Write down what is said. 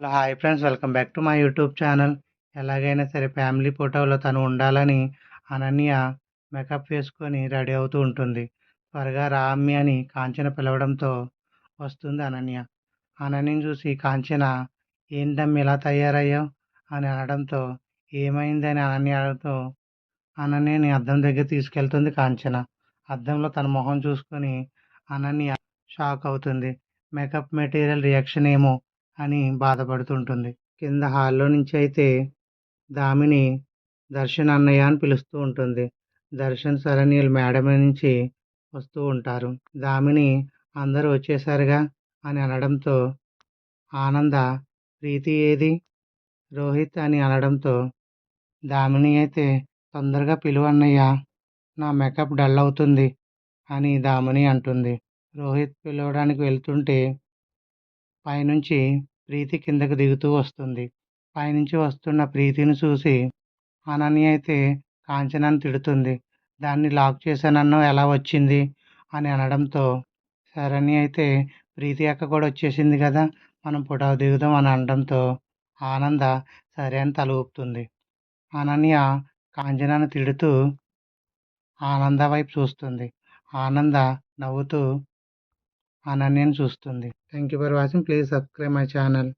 Hello hi friends. Welcome back to my YouTube channel. ఎలాగైనా సరే family ఫోటోలో తను ఉండాలని అనన్య మేకప్ వేసుకొని రెడీ అవుతూ ఉంటుంది. త్వరగా రామ్మి అని కాంచన పిలవడంతో వస్తుంది అనన్య. అనన్యని చూసి కాంచన ఏంటమ్మి ఇలా తయారయ్యావు? అని అనడంతో ఏమైందని అనన్య అడగతో అనన్యని అద్దం దగ్గర తీసుకెళ్తుంది కాంచన. అద్దంలో తన మొహం చూసుకొని అనన్య షాక్ అవుతుంది. మేకప్ మెటీరియల్ రియాక్షన్ ఏమో అని బాధపడుతుంటుంది. కింద హాల్లో నుంచి అయితే దామిని దర్శన్ అన్నయ్య అని పిలుస్తూ ఉంటుంది. దర్శన్ సరణీయులు మేడం నుంచి వస్తూ ఉంటారు. దామిని అందరూ వచ్చేసారుగా అని అనడంతో ఆనంద ప్రీతి ఏది? రోహిత్ అని అనడంతో దామిని అయితే తొందరగా పిలువు అన్నయ్య నా మేకప్ డల్ అవుతుంది అని దామిని అంటుంది. రోహిత్ పిలవడానికి వెళ్తుంటే పైనుంచి ప్రీతి కిందకు దిగుతూ వస్తుంది. పైనుంచి వస్తున్న ప్రీతిని చూసి అనన్య అయితే కాంచనాన్ని తిడుతుంది. దాన్ని లాక్ చేశానన్నావు ఎలా వచ్చింది అని అనడంతో శరణి అయితే ప్రీతి అక్క కూడా వచ్చేసింది కదా మనం ఫోటో దిగుదాం అని అనడంతో ఆనంద సరే అని తల ఊపుతుంది. అనన్య కాంచనాన్ని తిడుతూ ఆనంద వైపు చూస్తుంది. ఆనంద నవ్వుతూ అనన్యని చూస్తుంది. Thank you for watching please subscribe my channel